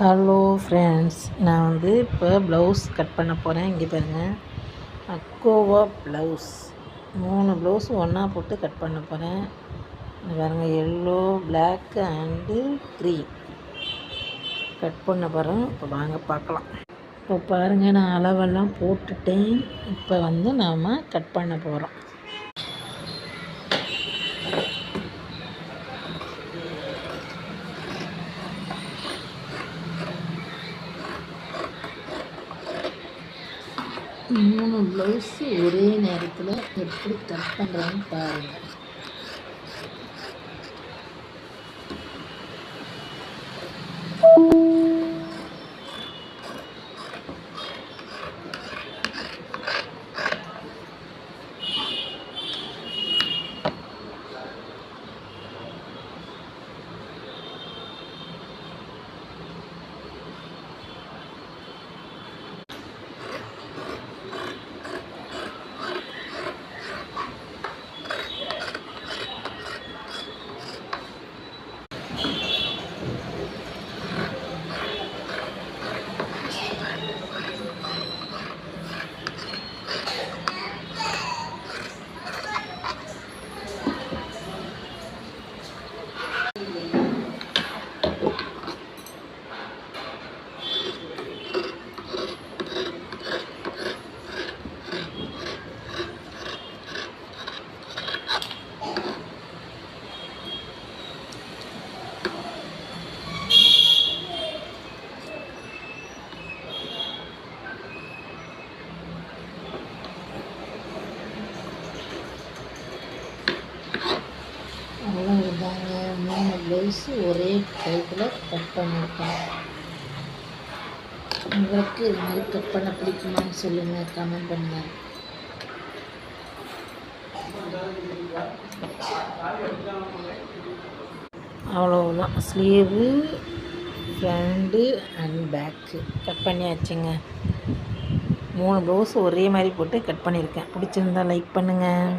Hello friends நான் வந்து இப்போ ப்ளவுஸ் கட் பண்ண போகிறேன் இங்கே பாருங்கள் அக்கோவா ப்ளவுஸ் மூணு ப்ளவுஸ் ஒன்றா போட்டு கட் பண்ண போகிறேன் பாருங்கள் yellow black and green cut பண்ண போகிறேன் இப்போ வாங்க பார்க்கலாம். இப்போ பாருங்கள் நான் அளவெல்லாம் போட்டுட்டேன். இப்போ வந்து நாம் கட் பண்ண போகிறோம் மூணு ப்ளவுஸு ஒரே நேரத்தில் எப்படி கட் பண்ணுறான்னு பாருங்கள் Yeah. ப்ளவுஸு ஒரே டைப்பில் கட் பண்ணியிருக்கேன். உங்களுக்கு இது மாதிரி கட் பண்ண பிடிக்குமான்னு சொல்லுங்கள் கமெண்ட் பண்ணுங்கள் அவ்வளோதான் sleeve front and back cut பண்ணியாச்சுங்க. மூணு ப்ளவுஸ் ஒரே மாதிரி போட்டு கட் பண்ணியிருக்கேன். பிடிச்சிருந்தா லைக் பண்ணுங்கள்